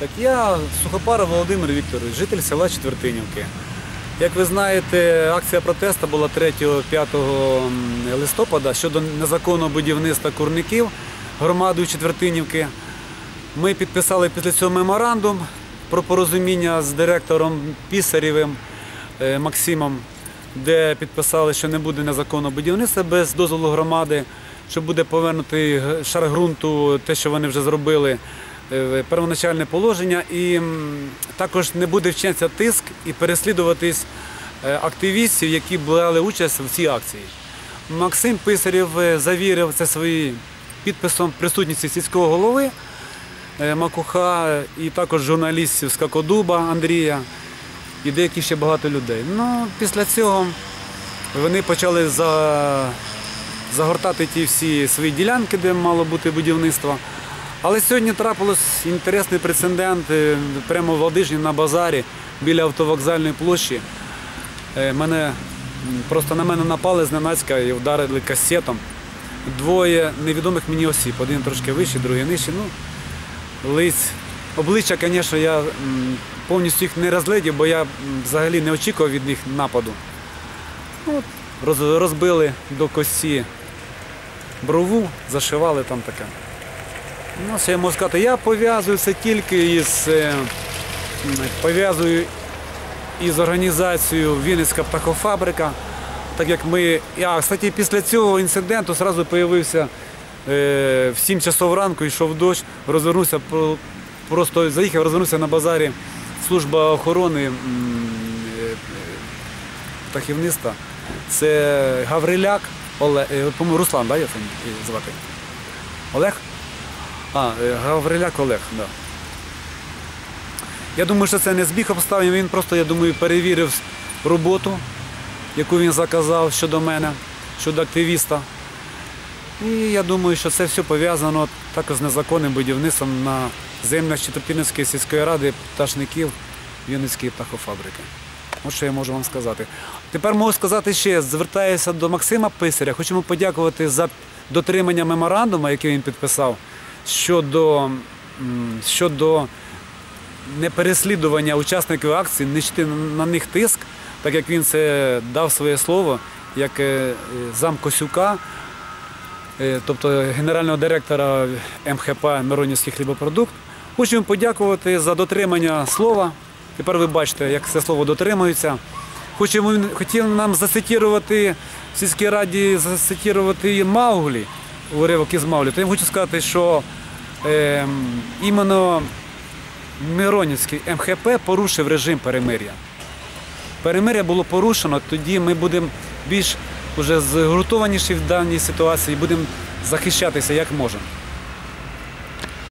Так я Сухопаров Володимир Вікторович, житель села Четвертинівки. Як ви знаєте, акція протесту була 3-5 листопада щодо незаконного будівництва курників громадою Четвертинівки. Ми підписали після цього меморандум про порозуміння з директором Пісарєвим е, Максимом, де підписали, що не буде незаконного будівництва без дозволу громади, що буде повернутий шар ґрунту, те, що вони вже зробили, первоначальне положення, і також не буде вчинятися тиск і переслідуватись е, активістів, які брали участь в цій акції. Максим Писарєв е, завірив це своїм підписом присутності сільського голови е, Макуха і також журналістів з Какодуба Андрія і деяких ще багато людей. Ну, після цього вони почали за... загортати ті всі свої ділянки, де мало бути будівництво. Але сьогодні трапилось інтересний прецедент е, прямо в Ладижні на базарі біля автовокзальної площі. Е, Мене просто на мене напали зненацька і вдарили касетом. Двоє невідомих мені осіб. Один трошки вищий, другий нижчий. Ну, лиць. Обличчя, звісно, я повністю їх не розглядів, бо я взагалі не очікував від них нападу. Ну, розбили до кості брову, зашивали там таке. Ну, що я можу сказати, я пов'язую це тільки із е, пов'язую із організацією Вінницька птахофабрика. Так як ми. А, кстати, після цього інциденту одразу з'явився е, в 7 часов ранку, йшов дощ, розвернувся, просто заїхав, розвернувся на базарі служба охорони е, птахівництва. Це Гавриляк Олег, Руслан, да, я звати? Олег? А, е, Гавриляк Олег, так. Да. Я думаю, що це не збіг обставин, він просто, я думаю, перевірив роботу, яку він заказав щодо мене, щодо активіста. І я думаю, що це все пов'язано також з незаконним будівництвом на землях Четвертинівської сільської ради пташників Вінницької птахофабрики. Ось що я можу вам сказати. Тепер можу сказати ще, звертаюся до Максима Писаря. Хочу йому подякувати за дотримання меморандуму, який він підписав щодо, щодо непереслідування учасників акції, не чити на них тиск, так як він це дав своє слово, як е, зам Косюка, е, тобто генерального директора МХП Миронівський хлібопродукт. Хочу їм подякувати за дотримання слова. Тепер ви бачите, як це слово дотримується. Хочемо, хотів нам зацитувати в сільській раді зацитувати Мауглі, уривок із Мауглі. То я хочу сказати, що е, іменно Миронівський МХП порушив режим перемир'я. Перемир'я було порушено, тоді ми будемо більш уже згуртованіші в даній ситуації, будемо захищатися як можемо.